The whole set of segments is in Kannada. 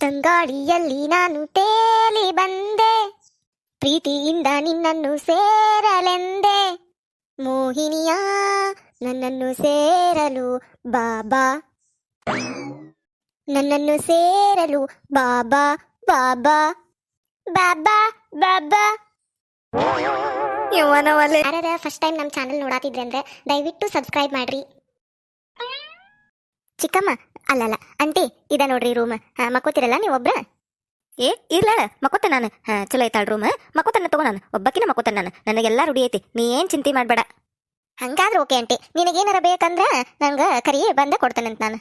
ತಂಗಾಳಿಯಲ್ಲಿ ನಾನು ತೇಲಿ ಬಂದೆ. ಪ್ರೀತಿಯಿಂದ ನಿನ್ನನ್ನು ಸೇರಲೆಂದೆ. ಮೋಹಿನಿಯ ನನ್ನನ್ನು ಸೇರಲು ಬಾಬಾ. ನನ್ನನ್ನು ಸೇರಲು ಬಾಬಾ ಬಾಬಾ. ಬಾಬಾ ಬಾಬಾ. ಯವನವಲೆ. ಫಸ್ಟ್ ಟೈಮ್ ನಮ್ಮ ಚಾನಲ್ ನೋಡಾತಿದ್ರೆ ಅಂದ್ರೆ ದಯವಿಟ್ಟು ಸಬ್ಸ್ಕ್ರೈಬ್ ಮಾಡ್ರಿ. ಚಿಕ್ಕಮ್ಮ ಅಲ್ಲಲ್ಲ ಅಂಟಿ ಇದ ನೋಡ್ರಿ ರೂಮ್ ಮಕ್ಕೋತಿರಲ್ಲ ನೀವು ಒಬ್ರ ಏ ಇರ್ಲಾಳ ಮಕ್ಕೋತ ನಾನು. ಹಾ ಚಲೋ ಐತಾಳ ರೂಮ್ ಮಕ್ಕೋತನ ತಗೋ ನಾನು ಒಬ್ಬಕ್ಕಿನ ಮಕ್ಕೋತನ ನಾನು. ನನಗೆಲ್ಲ ರೂಢಿ ಐತಿ ನೀ ಏನ್ ಚಿಂತೆ ಮಾಡ್ಬೇಡ. ಹಂಗಾದ್ರೆ ಓಕೆ ಅಂಟಿ ನಿನಗೇನಾರ ಬೇಕಂದ್ರ ನಂಗ ಕರಿ ಬಂದ ಕೊಡ್ತೇನಂತ ನಾನು.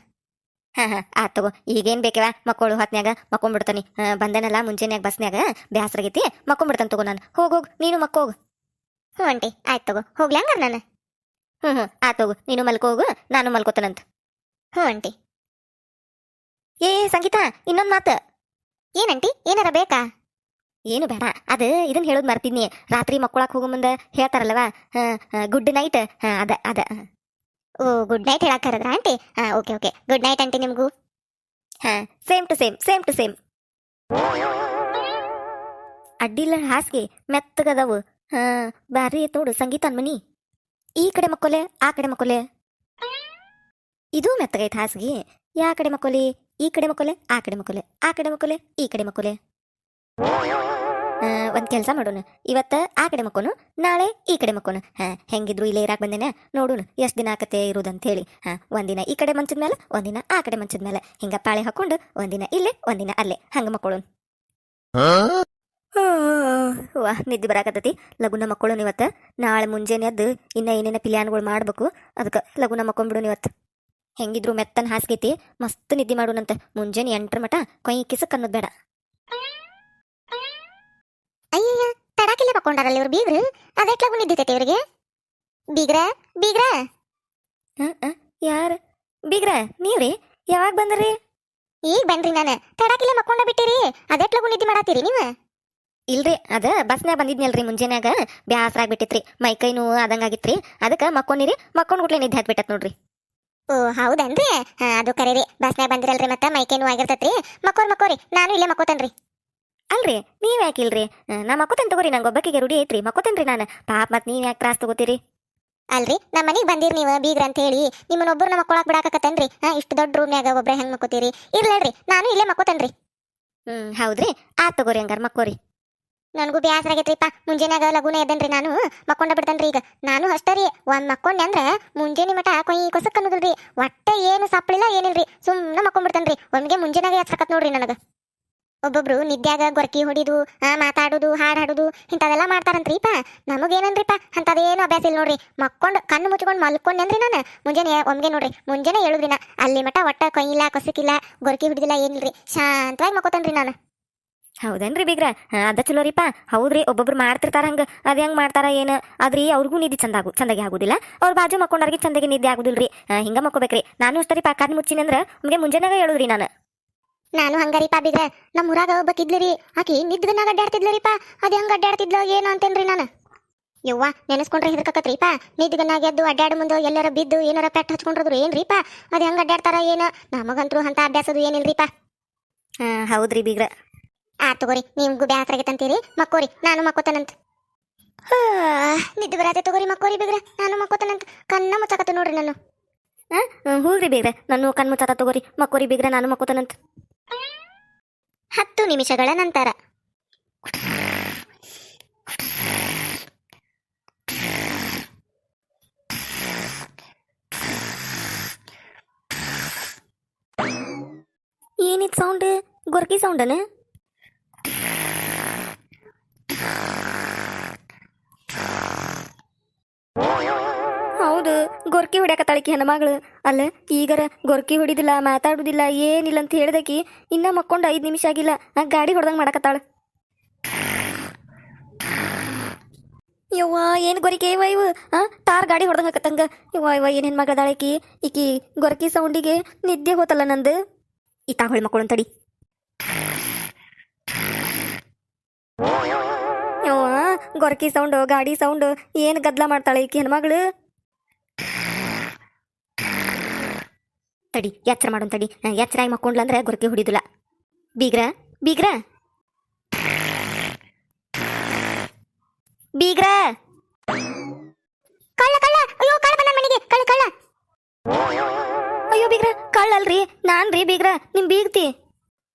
ಹಾ ಹಾ ಆತ್ ತಗೋ. ಈಗೇನ್ ಬೇಕವ? ಮಕ್ಕಳು ಹೊತ್ನ್ಯಾಗ ಮಕ್ಕೊಂಡ್ಬಿಡ್ತಾನಿ ಬಂದೇನಲ್ಲ ಮುಂಜಾನ್ಯಾಗ ಬಸ್ನ್ಯಾಗ ಬ್ಯಾಸ್ರಾಗೈತಿ ಮಕ್ಕೊಂಡ್ಬಿಡ್ತಾನೆ ತಗೋ ನಾನು. ಹೋಗೋಗ್ ಹೋಗ್ ನೀನು ಮಕ್ಕೋಗ್. ಹ್ಞೂ ಅಂಟಿ ಆಯ್ತು ತಗೋ. ಹೋಗ್ಲಿ ಹಂಗಾರ ನಾನು? ಹ್ಞೂ ಹ್ಞೂ ಆತ್ ತಗೋ. ನೀನು ಮಲ್ಕೋಗು ನಾನು ಮಲ್ಕೋತಾನಂತ. ಹ್ಞೂ ಅಂಟಿ ಏ ಸಂಗೀತ ಇನ್ನೊಂದು ಮಾತು. ಏನಂಟಿ ಏನಾರ ಬೇಕಾ? ಏನು ಬೇಡ ಅದು ಇದನ್ನ ಹೇಳೋದು ಮರ್ತಿದ್ನಿ. ರಾತ್ರಿ ಮಕ್ಕಳಕ್ಕೆ ಹೋಗೋ ಮುಂದೆ ಹೇಳ್ತಾರಲ್ವ? ಗುಡ್ ನೈಟ್ ಅದ ಅದ. ಓ ಗುಡ್ ನೈಟ್ ಹೇಳಕ್ಕಾರದ್ರ ಆಂಟಿ? ಹಾಂ okay okay. Good night aunty ನಿಮಗೂ. ಹಾಂ same to same same to same ಅಡ್ಡಿಲ್ಲ ಹಾಸಿಗೆ ಮೆತ್ತಗದವು. ಹಾಂ ಬಾರಿ ತೋಡು ಸಂಗೀತ ಅನ್ಮನಿ ಈ ಕಡೆ ಮಕ್ಕೊಲೆ ಆ ಕಡೆ ಮಕ್ಕೊಲೆ. ಇದು ಮೆತ್ತಗೈತೆ ಹಾಸಿಗೆ. ಯಾ ಕಡೆ ಮಕ್ಕೊಲಿ? ಈ ಕಡೆ ಮಕ್ಕೊಲೆ ಆ ಕಡೆ ಮಕ್ಕೊಲೆ ಆ ಕಡೆ ಮಕ್ಕೊಲೆ ಈ ಕಡೆ ಮಕ್ಕೊಲೆ ಒಂದ್ ಕೆಲಸ ಮಾಡೋಣ. ಇವತ್ತ ಆ ಕಡೆ ಮಕ್ಕೋನು, ನಾಳೆ ಈ ಕಡೆ ಮಕ್ಕೋನು. ಹಾ, ಹೆಂಗಿದ್ರು ಇಲ್ಲೇ ಇರಾಕ್ ಬಂದೇನೆ, ನೋಡೋಣ ಎಷ್ಟು ದಿನ ಆಕತೆ ಇರೋದಂತ ಹೇಳಿ ಹಾ, ಒಂದಿನ ಈ ಕಡೆ ಮಂಚದ ಮೇಲೆ ಒಂದಿನ ಆ ಕಡೆ ಮಂಚದ ಮೇಲೆ ಹಿಂಗ ಪಾಳೆ ಹಾಕೊಂಡು, ಒಂದಿನ ಇಲ್ಲೇ, ಒಂದಿನ ಅಲ್ಲೇ. ಹಂಗ ಮಕ್ಕೊಳ್ಳೋಣ ವಾ, ನಿದ್ದೆ ಬರಾಕತ್ತೈತಿ. ಲಗುನ ಮಕ್ಕಳು ಇವತ್ತ. ನಾಳೆ ಮುಂಜಾನೆ ಎದ್ದು, ಇನ್ನ ಏನೇನ ಪ್ಲ್ಯಾನ್ಗಳು ಮಾಡ್ಬೇಕು, ಅದಕ್ಕೆ ಲಗುನ ಮಕ್ಕೊಂಡ್ಬಿಡೋಣ ಇವತ್ತು. ಹೆಂಗಿದ್ರು ಮೆತ್ತನ ಹಾಸ್ಗೈತಿ ಮಸ್ತ್ ನಿದ್ದೆ ಮಾಡೋಣಂತ. ಮುಂಜಾನೆ ಎಂಟ್ರ ಮಟ ಕೊಯ್ ಕಿಸಕ್ ಅನ್ನೋದು ಬೇಡ. ಅಯ್ಯಯ್ಯ ತಡಾಕಿಲ್ಲ ಮಕ್ಕೊಂಡಾರಲ್ಲ ಇವ್ರು ಬೀಗ್ರು? ಅದೆಟ್ಲಾಗು ನಿದ್ದೈತೆ ಇವ್ರಿಗೆ? ಬೀಗ್ರ ಬೀಗ್ರ? ಯಾರ? ಬೀಗ್ರ ನೀವ್ರಿ? ಯಾವಾಗ ಬಂದ್ರಿ? ಈಗ ಬನ್ರಿ ನಾನು. ತಡಾಕಿಲ್ಲ ಮಕ್ಕೊಂಡ ಬಿಟ್ಟಿರಿ. ಅದೆಟ್ಲಾಗು ನಿದ್ದೆ ಮಾಡತ್ತೀರಿ ನೀವು? ಇಲ್ರಿ ಅದ ಬಸ್ನ್ಯಾಗ ಬಂದಿದ್ನಲ್ರಿ ಮುಂಜಾನ್ಯಾಗ. ಬ್ಯಾಸರ ಆಗ್ಬಿಟ್ಟಿತ್ರಿ ಮೈ ಕೈ ನೋವು ಆದಂಗಾಗಿತ್ರಿ. ಅದಕ್ಕೆ ಮಕ್ಕೊಂಡಿರಿ ಮಕ್ಕೊಂಡ್ ಗುಟ್ಲೆ ನಿದ್ದೆ ಹತ್ಬಿಟ್ಟತ್ ನೋಡ್ರಿ. ಓ ಹೌದನ್ರಿ? ಹಾ ಅದು ಕರೀರಿ. ಬಸ್ನಾಗ ಬಂದಿರಲ್ರಿ ಮತ್ತೆ ಮೈಕೇನು ಆಗಿರ್ತೈತ್ರಿ. ಮಕ್ಕೋರ್ ಮಕ್ಕೋರಿ ನಾನು ಇಲ್ಲೇ ಮಕ್ಕೋತೇನ್ರಿ. ಅಲ್ರಿ ನೀವ್ ಯಾಕಿಲ್ರಿ ಆ, ನಾ ಮಕ್ಕೋತೇನ್ ತಗೋರಿ ನಂಗೆ ಒಬ್ಬಕಿಗೆ ರೂಢಿ ಐತ್ರಿ. ಮಕ್ಕೋತನ್ರಿ ನಾನು? ಪಾಪ ಮತ್ತೆ ನೀವ್ ಯಾಕೆ ತ್ರಾಸ್ ತಗೋತೀರಿ? ಅಲ್ರಿ ನಮ್ಮ ಮನೆಗೆ ಬಂದಿರಿ ನೀವು ಬೀಗ್ರ ಅಂತ ಹೇಳಿ. ನಿಮ್ಮನ್ನ ಒಬ್ಬರನ್ನ ಮಕ್ಕೊಳಕ್ ಬಿಡಾಕತ್ತೇನ್ರಿ? ಹಾ ಇಷ್ಟು ದೊಡ್ಡ ರೂಮ್ನ್ಯಾಗ ಒಬ್ರ ಹೆಂಗ್ ಮಕ್ಕೋತೀರಿ? ಇರ್ಲೇಳ್ರಿ ನಾನು ಇಲ್ಲೇ ಮಕ್ಕೋತೇನ್ರಿ. ಹ್ಮ್ ಹೌದ್ರಿ. ಆತ್ ತಗೋರಿ ಹಂಗಾರ ಮಕ್ಕೋರಿ. ನನಗೂ ಬ್ಯಾಸರ ಆಗೈತ್ರಿಪ್ಪ. ಮುಂಜಾನಾಗ ಲಗುನ ನಾನು? ಮಕ್ಕೊಂಡ ಬಿಡ್ತೇನ್ರಿ ಈಗ. ನಾನು ಅಷ್ಟೇ ರೀ. ಒಂದು ಮಕ್ಕೊಂಡೆ ಅಂದ್ರೆ ಮುಂಜಾನೆ ಮಟ ಕೊಯ್ ಕೊಸಕ್ ಅನ್ನೋದಿಲ್ರಿ. ಒಟ್ಟೆ ಏನು ಸಪ್ಪಳಿಲ್ಲ ಏನಿಲ್ರಿ. ಸುಮ್ಮನೆ ಮಕ್ಕೊಂಡ್ಬಿಡ್ತೇನ್ರಿ ಒಮ್ಗೆ ಮುಂಜಾನಾಗ ಎಚ್ಚರಕತ್ ನೋಡ್ರಿ ನನಗೆ. ಒಬ್ಬೊಬ್ರು ನಿದ್ಯಾಗ ಗೊರಕಿ ಹೊಡಿದು, ಆ, ಮಾತಾಡುದು, ಹಾಡ್ ಹಾಡುದು, ಇಂಥದೆಲ್ಲ ಮಾಡ್ತಾರಂತ್ರಿಪ್ಪ. ನಮಗೇನನ್ರಿಪ್ಪ ಅಂಥದ್ದೇನು ಅಭ್ಯಾಸ ಇಲ್ಲ ನೋಡ್ರಿ. ಮಕ್ಕೊಂಡು ಕಣ್ಣು ಮುಚ್ಕೊಂಡು ಅಂದ್ರೆ ನಾನು. ಮುಂಜಾನೆ ಒಮ್ಗೆ ನೋಡ್ರಿ. ಮುಂಜಾನೆ ಹೇಳುದ್ರಿ ನಾ ಅಲ್ಲಿ ಮಟ ಒಟ್ಟ ಕೊಯ್ಯಿಲ್ಲ, ಕೊಸಕಿಲ್ಲ, ಗೊರಕಿ ಹಿಡಿದಿಲ್ಲ, ಏನಿಲ್ರಿ. ಶಾಂತವಾಗಿ ಮಕ್ಕೋತೇನ್ರಿ ನಾನು. ಹೌದೇನ್ರಿ ಬೀಗ್ರ? ಅದ ಅದ ರೀಪಾ ಹೌದ್ರಿ ಒಬ್ಬೊಬ್ರು ಮಾಡ್ತಿರ್ತಾರ ಹಂಗ. ಅದ್ ಹೆಂಗ್ ಮಾಡ್ತಾರ ಏನ್? ಆದ್ರಿ ಅವ್ರಿಗೂ ನಿದ್ದೆ ಚಂದಾಗು ಚಂದಾಗಿ ಆಗುದಿಲ್ಲ. ಅವ್ರ ಬಾಜು ಮಕ್ಕೊಂಡವ್ರಿಗೆ ಚಂದಾಗಿ ನಿದ್ದೆ ಆಗುದಿಲ್ರಿ. ಹಿಂಗ ಮಕ್ಕೋಬೇಕ್ರಿ. ನಾನು ಅಷ್ಟರಿಪ್ಪ ಮುಚ್ಚಿನ ಅಂದ್ರೆ ನಮ್ಗೆ ಮುಂಜಾನಾಗ ಹೇಳುದ್ರಿ ನಾನು. ನಾನು ಹಂಗಾರಿಪ್ಪ ಬೀಗ್ರ. ನಮ್ಮ ಊರಾಗ ಒಬ್ಬಕ್ಕಿದ್ಲರಿ ಆಕಿ ನಿದ್ದನಾಗ ಅಡ್ಡಾಡ್ತಿದ್ಲರಿಪ್ಪ ಅದ ಹೆಂಗ ಅಡ್ಡಾಡ್ತಿದ್ಲೋ ಏನು ಅಂತೇನ್ರಿ ನಾನು. ಯವ್ವ ನೆನೆಸ್ಕೊಂಡ್ರೆ ಹೆದರ್ಕತ್ರಿಪ್ಪ ನಿದ್ಗನಾಗ ಎದ್ದು ಅಡ್ಡಾಡ ಮುಂದೆ ಎಲ್ಲರ ಬಿದ್ದು ಏನಾರ ಪೆಟ್ಟು ಹಚ್ಕೊಂಡ್ರದ್ರು ಏನ್ರಿಪ್ಪ ಅದ ಹೆಂಗ ಅಡ್ಡಾಡ್ತಾರ ಏನು? ನಮಗಂತೂ ಅಂತ ಅಭ್ಯಾಸದು ಹಾ ಹೌದ್ರಿ ಬೀಗ್ರ. ಆ, ತಗೋರಿ ನಿಮ್ಗೂ ಬ್ಯಾಸರ ಆಗೈತಂತೀರಿ ಮಕ್ಕೋರಿ, ನಾನು ಮಕ್ಕೋತನಂತ. ನಿದ್ದೆ ಬರತ್ತೆ ತಗೋರಿ, ಮಕ್ಕೋರಿ ಬೇಗ್ರೆ, ನಾನು ಮಕ್ಕೋತನಂತ. ಕಣ್ಣ ಮುಚ್ಚಾಕತ್ತ ನೋಡ್ರಿ ನಾನು. ಬೇಗ್ರೆ ಬೀಗ್ರ, ನಾನು ಕಣ್ಣು ಮುಚ್ಚಾತ ತಗೋರಿ, ಮಕ್ಕೋರಿ ಬೇಗ್ರೆ, ನಾನು ಮಕ್ಕೋತನಂತ. ಹತ್ತು ನಿಮಿಷಗಳ ನಂತರ. ಏನಿದ್ ಸೌಂಡ್ ಗೊರ್ಕಿ ಸೌಂಡನ ಗೊರ್ಕಿ ಹೊಡ್ಯಾಕತ್ತಾಳಿಕಿ ಹೆಣ್ಮಗಳು. ಅಲ್ಲ, ಈಗರ ಗೊರ್ಕಿ ಹೊಡಿದಿಲ್ಲ, ಮಾತಾಡುದಿಲ್ಲ, ಏನಿಲ್ಲ ಅಂತ ಹೇಳ್ದಕಿ ಇನ್ನ ಮಕ್ಕೊಂಡು ಐದು ನಿಮಿಷ ಆಗಿಲ್ಲ, ಆ ಗಾಡಿ ಹೊಡ್ದಂಗ್ ಮಾಡಕತ್ತಾಳ. ಯವ್ವ, ಏನು ಗೊರಿಕೆ ಇವ ಇವು? ಆ, ತಾರ್ ಗಾಡಿ ಹೊಡೆದಂಗ್ ಹಾಕತ್ತಂಗ. ಯವ್ವ ಇವ ಏನ್ ಹೆಣ್ಮಗಳದಾಳಕಿ ಈಕಿ ಗೊರಕಿ ಸೌಂಡಿಗೆ ನಿದ್ದೆ ಹೋತಲ್ಲ ನಂದು. ಈ ತಾ ಹೊಳ್ ಮಕ್ಕಳು ತಡಿ ಯವ್ವ, ಗೊರಕಿ ಸೌಂಡು, ಗಾಡಿ ಸೌಂಡು, ಏನು ಗದ್ದಲ ಮಾಡ್ತಾಳೆ ಈಕಿ ಹೆಣ್ಮಗಳು? ತಡಿ, ಎಚ್ಚರ ಮಾಡೋನ್ ತಡಿ. ಎಚ್ಚರಾಗಿ ಮಕ್ಕೊಂಡ್ಲ ಅಂದ್ರೆ ಗೊರಕೆ ಹೊಡಿದಿಲ್ಲ. ಬೀಗ್ರ ಬೀಗ್ರ. ಬೀಗ್ರ. ಕಳ್ಳ ಕಳ್ಳ. ಅಯ್ಯೋ, ಕಳ್ಳ ಬಂದ ಮನೆಗೆ. ಕಳ್ಳ ಕಳ್ಳ. ಅಯ್ಯೋ, ಬೀಗ್ರ ಕಳ್ಳಲ್ರಿ ನಾನ್ರಿ ಬೀಗ್ರ. ನಿಮ್ ಬೀಗ್ತಿ.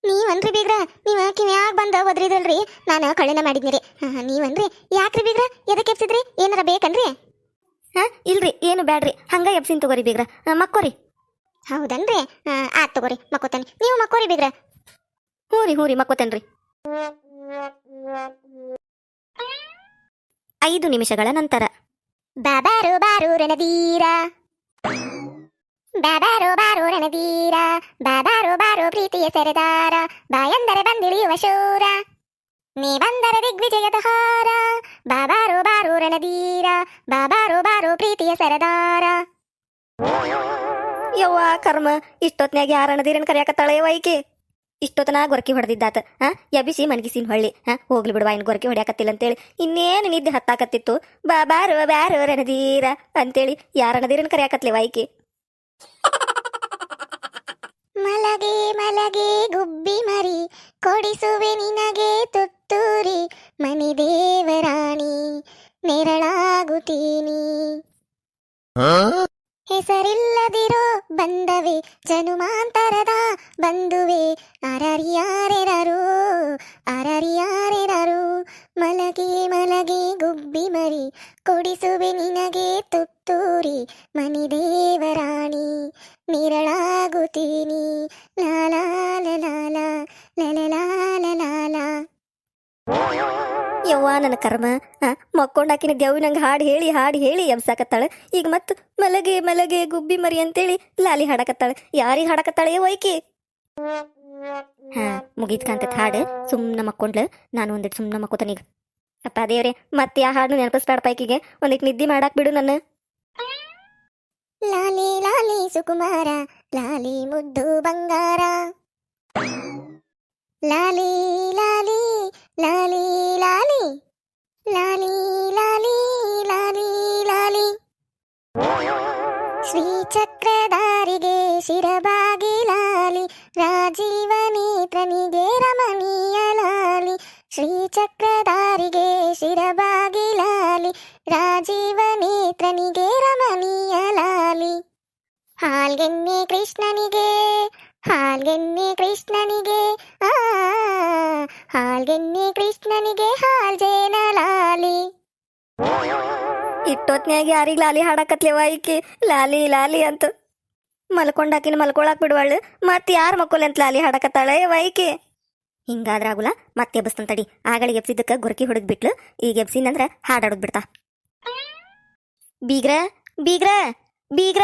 ನೀವನ್ರಿ, ಬೀಗ್ರ. ನೀವ ಕಿವ್ಯಾಗ ಬಂದ ಒದ್ರಿದಲ್ರಿ ನಾನು ಕಳ್ಳನ ಮಾಡಿದ್ನಿ ರೀ. ನೀವನ್ರಿ? ಯಾಕ್ರಿ, ಬೀಗ್ರ? ಎದಕ್ಕೆ ಎಪ್ಸಿದ್ರಿ ಏನಾರ ಬೇಕನ್ರಿ? ಹಾ, ಇಲ್ರಿ. ಏನು ಬ್ಯಾಡ್ರಿ. ಹಂಗ ಎಪ್ಸಿನ್ ತಗೋರಿ, ಬೀಗ್ರ. ಮಕ್ಕೋರಿ. ಹೌದನ್ರಿ? ಆ, ಆತ್ ತಗೋರಿ ಮಕ್ಕೋತೇನೆ. ನೀವು ಮಕ್ಕೋರಿ ಬಿದ್ರೆ ಹ್ಞೂ ರೀ ಹ್ಞೂ ರೀ ಮಕ್ಕೋತೇನ್ರಿ. ಐದು ನಿಮಿಷಗಳ ನಂತರ. ಬಾಬಾರು ಬಾರು ರಣದೀರ ಬಾಬಾರು ಬಾರು ರಣದೀರ ಬಾಬಾರು ಬಾರು ಪ್ರೀತಿಯ ಸೆರೆದಾರ. ಬಾಯಂದರೆ ಬಂದಿಳಿಯುವ ಶೂರ. ನೀ ಬಂದರೆ ದಿಗ್ವಿಜಯದ ಹಾರ. ಬಾಬಾರು ಬಾರು ರಣದೀರ ಬಾಬಾರು ಬಾರು ಪ್ರೀತಿಯ ಸರದಾರ. ಯವ್ವ ಕರ್ಮ ಇಷ್ಟೊತ್ನ್ಯಾಗ ಯಾರಣ್ಣದಿರನ್ ಕರಿಯಾಕತ್ತಾಳೆ ವೈಕಿ ಇಷ್ಟೊತ್ತನ ಗೊರಕಿ ಹೊಡೆದಿದ್ದಾತ ಹಾ ಎಬಿಸಿ ಮನ್ಗಿಸಿನ ಹೊಳ್ಳಿ ಹಾ ಹೋಗ್ಲಿ ಬಿಡುವ ಇನ್ ಗೊರಕಿ ಹೊಡ್ಯಾಕತ್ತಿಲ್ಲ ಅಂತೇಳಿ. ಇನ್ನೇನು ನಿದ್ದೆ ಹತ್ತಾಕತ್ತಿತ್ತು? ಬಾ ಬಾರು ಬ್ಯಾರು ರಣದೀರ ಅಂತೇಳಿ ಯಾರ ಅಣದಿರನ್ ಕರಿಯಾಕತ್ಲೆ ವೈಕಿ ಮಲಗೆ ಮಲಗೆ ಗುಬ್ಬಿ ಮರಿ ಕೊಡಿಸುವೆ ನಿನಗೆ ತುತ್ತೂರಿ ಮನಿ ದೇವರಾಣಿ ನೆರಳಾಗುತ್ತೀನಿ. ಹೆಸರಿಲ್ಲದಿರೋ ಬಂದವೆ, ಜನುಮಾಂತರದ ಬಂದುವೆ ಅರರಿಯಾರೆರರು ಅರರಿಯಾರೆರರು, ಮಲಗಿ ಮಲಗಿ ಗುಬ್ಬಿ ಮರಿ, ಕೊಡಿಸುವೆ ನಿನಗೆ ತುತ್ತೂರಿ ಮನಿ ದೇವರಾಣಿ ನಿರಳಾಗುತ್ತೀನಿ. ಲಾಲ ಲಾಲಾ ಲಾಲಾ ಯವ್ವ, ನನ್ನ ಕರ್ಮ ಮಕ್ಕೊಂಡಾಕಿನ ದೇವ್ ನಂಗೆ ಹಾಡು ಹೇಳಿ ಹಾಡು ಹೇಳಿ ಎಬ್ಸಾಕತ್ತಾಳೆ. ಈಗ ಮತ್ ಮಲಗೆ ಮಲಗೆ ಗುಬ್ಬಿ ಮರಿ ಅಂತೇಳಿ ಲಾಲಿ ಹಾಡಕತ್ತಾಳೆ. ಯಾರಿಗೆ ಹಾಡಕತ್ತಾಳೆ ವೈಕಿ? ಹಾ, ಮುಗೀತ್ ಕಾಂತತ್ ಹಾಡು. ಸುಮ್ಮನೆ ಮಕ್ಕೊಂಡ್ಲ, ನಾನು ಒಂದಿಟ್ಟು ಸುಮ್ಮನೆ ಮಕ್ಕೋತಾನೀಗ ಅಪ್ಪ ದೇವ್ರೆ, ಮತ್ತೆ ಆ ಹಾಡು ನೆನಪಿಸ್ಬೇಡ ಪೈಕಿಗೆ ಒಂದಿಟ್ಟು ನಿದ್ದೆ ಮಾಡಾಕ್ ಬಿಡು ನನ್ನ. ಲಾಲಿ ಲಾಲಿ ಸುಕುಮಾರ, ಲಾಲಿ ಮುದ್ದು ಬಂಗಾರ. ಲಾಲಿ ಲಾಲಿ ಲಾಲಿ ಲಾಲಿ ಲಾಲಿ ಲಾಲಿ ಲಾಲಿ ಲಾಲಿ. ಶ್ರೀ ಚಕ್ರಧಾರಿಗೆ ಶಿರಬಾಗಿ ಲಾಲಿ ರಾಜೀವ ನೇತ್ರನಿಗೆ ರಮಣೀಯ ಲಾಲಿ. ಶ್ರೀ ಚಕ್ರಧಾರಿಗೆ ಶಿರಬಾಗಿ ಲಾಲಿ ರಾಜೀವ ನೇತ್ರನಿಗೆ ರಮಣೀಯ ಲಾಲಿ. ಹಾಲ್ಗೆನ್ನೆ ಕೃಷ್ಣನಿಗೆ ಹಾಲ್ಗೆನ್ನೆ ಕೃಷ್ಣನಿಗೆ, ಆ ಹಾಲ್ಗೆನ್ನೆ ಕೃಷ್ಣನಿಗೆ ಹಾಲ್ಜೇನ ಲಾಲಿ ಇಟ್ಟೊತ್ನ್ಯಾಗ ಯಾರಿಗೆ ಲಾಲಿ ಹಾಡಾಕತ್ಲೇವ ವೈಕಿ ಲಾಲಿ ಲಾಲಿ ಅಂತ ಮಲ್ಕೊಂಡಾಕಿನ ಮಲ್ಕೊಳಕ್ ಬಿಡುವಳು. ಮತ್ತೆ ಯಾರು ಮಕ್ಕೋಲೆ ಅಂತ ಲಾಲಿ ಹಾಡಕತ್ತಾಳೆ ವೈಕಿ ಹಿಂಗಾದ್ರಾಗುಲ ಮತ್ತೆ ಎಬ್ಸ್ತಂತ ತಡಿ. ಆಗಳಿಗೆ ಎಬ್ಸಿದ್ದಕ್ಕ ಗೊರಕಿ ಹೊಡೆದ್ ಬಿಟ್ಲು. ಈಗ ಎಬ್ಸಿನಂದ್ರ ಹಾಡಾಡೋದ್ ಬಿಡ್ತಾ. ಬೀಗ್ರ ಬೀಗ್ರ ಬೀಗ್ರ.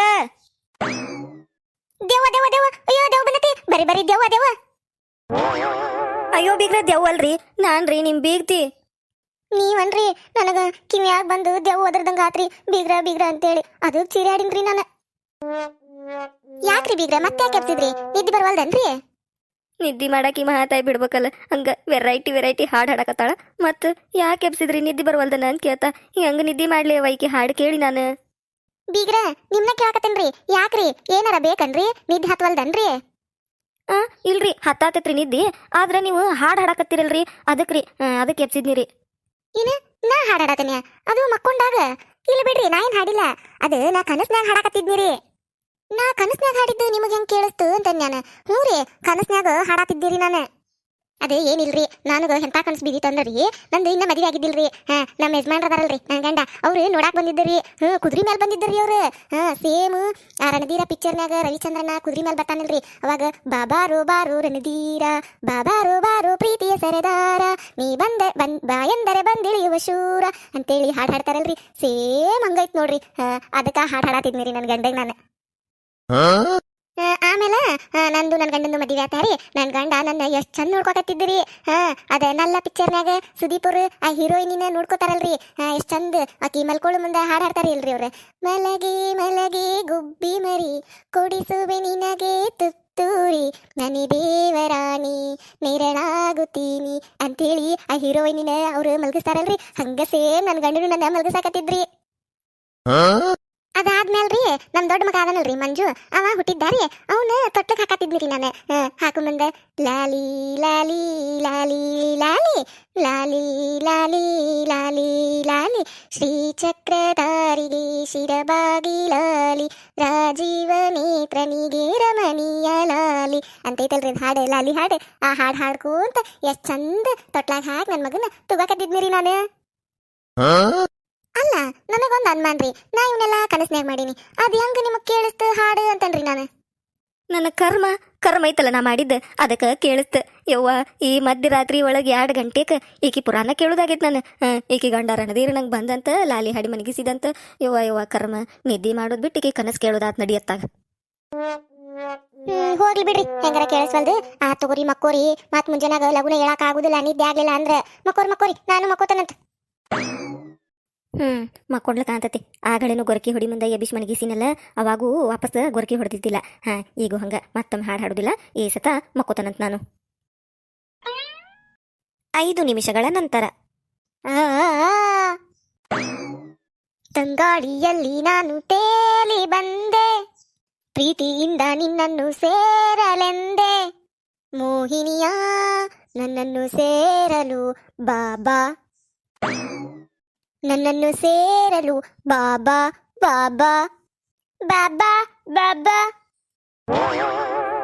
ದೇವ ದೇವ ದೇವ ಅಯ್ಯೋ ದೇವ ಬಂದತಿ ಬರಿ ಬರಿ ದೇವ ದೇವ ಅಯ್ಯೋ ಬೀಗ್ರ ದೆವ್ವಲ್ರಿ ನಾನ್ರಿ ನಿಮ್ ಬೀಗ್ತಿ. ನೀವನ್ರಿ ನನಗ ಕಿವಿಯಾಗ ಬಂದು ದೆವ್ ಒದರ್ದಂಗ ಆತ್ರಿ. ಬೀಗ್ರ ಬೀಗ್ರ ಅಂತೇಳಿ. ಅದು ಚಿರಾಡಿನ್ರಿ ನಾನು. ಯಾಕ್ರಿ ಬೀಗ್ರ ಮತ್ತೆ ಯಾಕೆ ಎಬ್ಸಿದ್ರಿ? ನಿದ್ದೆ ಬರವಲ್ದನ್ರಿ? ನಿದ್ದಿ ಮಾಡಾಕಿ ಮಹಾತಾಯಿ ಬಿಡ್ಬೇಕಲ್ಲ. ಹಂಗ ವೆರೈಟಿ ವೆರೈಟಿ ಹಾಡು ಹಾಡಕತ್ತಾಳ. ಮತ್ ಯಾಕೆ ಎಬ್ಸಿದ್ರಿ ನಿದ್ದಿ ಬರವಲ್ದನ ಅಂತ ಕೇಳ್ತ. ಹಂಗ ನಿದ್ದಿ ಮಾಡ್ಲಿ ವೈಕಿ ಹಾಡು ಕೇಳಿ ನಾನು. ಬೀಗ್ರ ನಿಮ್ನ ಕೇಳಕತ್ತೇನ್ರಿ? ಯಾಕ್ರಿ? ಏನಾರ ಬೇಕನ್ರಿ? ನಿದ್ದೆ ಹತ್ವಲ್ದನ್ರಿ? ಆ, ಇಲ್ರಿ, ಹತ್ತಾತೈತ್ರಿ ನಿದ್ದಿ. ಆದ್ರೆ ನೀವು ಹಾಡ್ ಹಾಡಕತ್ತಿರಲ್ರಿ. ಅದಕ್ರಿ ಅದಕ್ಕೆ ಎಬ್ಸಿದ್ನಿರಿ. ನಾ ಹಾಡಾಡತೇನೆ ಅದು ಮಕ್ಕೊಂಡಾಗ. ಇಲ್ಲ ಬಿಡ್ರಿ, ನಾ ಏನ್ ಹಾಡಿಲ್ಲ. ಅದು ನಾ ಕನಸ್ನ್ಯಾಗ ಹಾಡಾಕತ್ತಿದ್ನಿರಿ. ನಾ ಕನಸ್ನ್ಯಾಗ ಹಾಡಿದ್ದು ನಿಮಗೆ ಹೆಂಗ್ ಕೇಳಿಸ್ತು ಅಂತ ನಾನು. ಹ್ಞೂ ರೀ, ಕನಸ್ನ್ಯಾಗ ಹಾಡಾತಿದ್ದೀರಿ ನಾನು. ಅದೇ, ಏನಿಲ್ರಿ? ನಾನು ಎಂತ ಕನಸು ಬಿದ್ದಿತ್ತಂದ್ರಿ ನಂದು ಇನ್ನ ಮದುವೆ ಆಗಿದ್ದಿಲ್ರಿ. ಹಾಂ, ನಮ್ಮ ಯಜಮಾನ್ರ ಅದಾರಲ್ರಿ ನನ್ನ ಗಂಡ. ಅವ್ರು ನೋಡಾಕ್ ಬಂದಿದ್ದರಿ. ಹ್ಞೂ ಕುದುರೆ ಮೇಲೆ ಬಂದಿದ್ದರಿ ಅವ್ರು. ಹಾ ಸೇಮ್ ಆ ರಣಧೀರ ಪಿಕ್ಚರ್ನಾಗ ರವಿಚಂದ್ರನ ಕುದುರೆ ಮೇಲೆ ಬರ್ತಾನಲ್ರಿ. ಅವಾಗ ಬಾಬಾರು ಬಾರು ರಣಧೀರ ಬಾಬಾರು ಬಾರು ಪ್ರೀತಿಯ ಸರದಾರ. ನೀ ಬಂದ, ಬಂದ್ ಬಾಯಂದರೆ ಬಂದಿಳಿಯುವ ಶೂರ. ಅಂತೇಳಿ ಹಾಡು ಹಾಡ್ತಾರಲ್ರಿ. ಸೇಮ್ ಹಂಗೈತ್ ನೋಡ್ರಿ. ಅದಕ್ಕೆ ಹಾಡು ಹಾಡಾತಿದ್ನಿ ರೀ ನನ್ನ ಗಂಡಗೆ ನಾನು. ಆಮೇಲೆ ನಂದು ನನ್ನ ಗಂಡಂದು ಮದುವೆ ಆತಾರಿ ನನ್ನ ಗಂಡ ನನ್ನ ಎಷ್ಟು ಚಂದ ನೋಡ್ಕೊಕತ್ತಿದ್ರಿ ಹಾ ಅದ ನಲ್ಲ ಪಿಕ್ಚರ್ನಾಗ ಸುದೀಪ್ ಆ ಹೀರೋಯಿನಿನ ನೋಡ್ಕೋತಾರಲ್ರಿ. ಎಷ್ಟು ಚಂದ ಆಕಿ ಮಲ್ಕೊಳ್ಳೋ ಮುಂದೆ ಹಾಡು ಹಾಡ್ತಾರ ಇಲ್ರಿ ಅವ್ರು. ಮಲಗಿ ಮಲಗಿ ಗುಬ್ಬಿ ಮರಿ, ಕೊಡಿಸುವೆ ನಿನಗೆ ತುತ್ತೂರಿ. ನನಿ ದೇವರಾಣಿ ನೆರಳಾಗುತ್ತೀನಿ ಅಂತೇಳಿ ಆ ಹೀರೋಯಿನಿನ ಅವ್ರು ಮಲಗಿಸ್ತಾರಲ್ರಿ. ಹಂಗ ಸೇಮ್ ನನ್ನ ಗಂಡನು ನನ್ನ ಮಲ್ಗಿಸಾಕತ್ತಿದ್ರಿ. ಅದಾದ್ಮೇಲ್ರಿ ನಮ್ಮ ದೊಡ್ಡ ಮಗ ಅದನಲ್ರಿ ಮಂಜು. ಅವ ಹುಟ್ಟಿದ್ದಾರಿ ಅವನ ಹಾಕತ್ತಿದ್ನಿ ರೀ ನಾನು. ಹಾಕು ಮುಂದೆ. ಲಾಲಿ ಲಾಲಿ ಲಾಲಿ ಲಾಲಿ. ಲಾಲಿ ಲಾಲಿ ಲಾಲಿ ಲಾಲಿ. ಶ್ರೀಚಕ್ರಧಾರಿಗೆ ಶಿರಬಾಗಿ ಲಾಲಿ. ರಾಜೀವ ನೇತ್ರನಿಗೆ ರಮಣೀಯ ಲಾಲಿ. ಅಂತೈತಲ್ರಿ ಹಾಡು, ಲಾಲಿ ಹಾಡೆ. ಆ ಹಾಡು ಹಾಡ್ಕೊಂತ ಎಷ್ಟ್ ಚಂದ ತೊಟ್ಲಾಗ ಹಾಕಿ ನನ್ನ ಮಗನ ತುಗಾಕತ್ತಿದ್ನಿರಿ ನಾನು. ಅಲ್ಲ ನನಗೊಂದು ಅನ್ಮಾನ್ ರೀ ನಾ ಇವನ್ನೆಲ್ಲ ಕನಸ್ನ್ಯಾಗ ಮಾಡೀನಿ. ಅದ್ ಹೆಂಗ ನಿಮಗ್ ಕೇಳಿಸ್ತ ಹಾಡು ಅಂತನ್ರಿ ನಾನು? ನನ್ನ ಕರ್ಮ ಕರ್ಮ ಐತಲ್ಲ ನಾ ಮಾಡಿದ್ದ ಅದಕ್ಕೆ ಕೇಳಿಸ್ತ. ಯವ್ವ ಈ ಮಧ್ಯರಾತ್ರಿ ಒಳಗೆ ಎರಡು ಗಂಟೆಗೆ ಈಕಿ ಪುರಾಣ ಕೇಳೋದಾಗೈತೆ ನಾನು. ಈಕಿ ಗಂಡ ರಣದೀರ್ ನಂಗೆ ಬಂದಂತ ಲಾಲಿ ಹಾಡಿ ಮನಗಿಸಿದಂತ. ಯವ್ವ ಯವ್ವ ಕರ್ಮ ನಿದ್ದೆ ಮಾಡೋದು ಬಿಟ್ಟು ಈಕಿ ಕನಸು ಕೇಳೋದಾತ್ ನಡಿಯತ್ತಾಗ ಹೋಗ್ಲಿ ಬಿಡ್ರಿ. ಹೆಂಗಾರ ಕೇಳಿಸ್ವಲ್ದು? ಆ ತಗೋರಿ ಮಕ್ಕೋರಿ. ಮತ್ ಮುಂಜಾನಾಗ ಲಗುನ ಹೇಳಕ್ ಆಗುದಿಲ್ಲ ನಿದ್ದೆ ಆಗ್ಲಿಲ್ಲ ಅಂದ್ರ ಮಕ್ಕೋರಿ ಮಕ್ಕೋರಿ ನಾನು ಮಕ್ಕೋತನಂತ. ಹ್ಞೂ ಮಕ್ಕೊಂಡ್ಲ ಕಾಣ್ತತಿ. ಆಗಳೇನು ಗೊರಕಿ ಹೊಡಿ ಮುಂದೆ ಎಬಿಸ್ ಮಣಗಿಸಿನಲ್ಲ ಅವಾಗೂ ವಾಪಸ್ ಗೊರಕಿ ಹೊಡೆದಿದ್ದಿಲ್ಲ. ಹಾಂ, ಈಗ ಹಂಗೆ, ಮತ್ತೊಮ್ಮೆ ಹಾಡು ಹಾಡೋದಿಲ್ಲ. ಈ ಸತ ಮಕ್ಕೋತಾನಂತ ನಾನು. ಐದು ನಿಮಿಷಗಳ ನಂತರ. ತಂಗಾಳಿಯಲ್ಲಿ ನಾನು ತೇಲಿ ಬಂದೆ. ಪ್ರೀತಿಯಿಂದ ನಿನ್ನನ್ನು ಸೇರಲೆಂದೆ. ಮೋಹಿನಿಯ, ನನ್ನನ್ನು ಸೇರಲು ಬಾಬಾ. ನನ್ನನ್ನು ಸೇರಲು ಬಾಬಾ ಬಾಬಾ ಬಾಬಾ ಬಾಬಾ.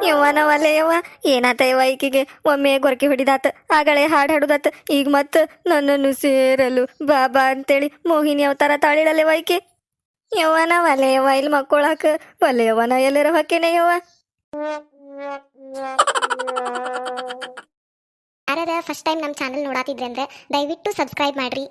ಯವ್ವ ನಾವಲ್ಲ ಯವ್ವ ಏನಾತ ಯವ್ವ ಈಕಿಗೆ ಒಮ್ಮೆ ಗೊರಕೆ ಹೊಡಿದಾತ ಆಗಳೇ ಹಾಡು ಹಾಡುದಾತ. ಈಗ ಮತ್ತೆ ನನ್ನನ್ನು ಸೇರಲು ಬಾಬಾ ಅಂತೇಳಿ ಮೋಹಿನಿ ಅವತಾರ ತಾಳಿಡಲ್ಲೇವ ವೈಕೆ ಯವ್ವ ನಾವಲ್ಲ ಯವ್ವ ಇಲ್ಲಿ ಮಕ್ಕೊಳಕ ಒಲ್ಲೆ ಯವ್ವ ನಾ ಎಲ್ಲರ ಹಾಕೇನೆ ಯವ್ವ. ಯಾರ ಫಸ್ಟ್ ಟೈಮ್ ನಮ್ಮ ಚಾನಲ್ ನೋಡಾತಿದ್ರೆ ಅಂದ್ರೆ ದಯವಿಟ್ಟು ಸಬ್ಸ್ಕ್ರೈಬ್ ಮಾಡ್ರಿ.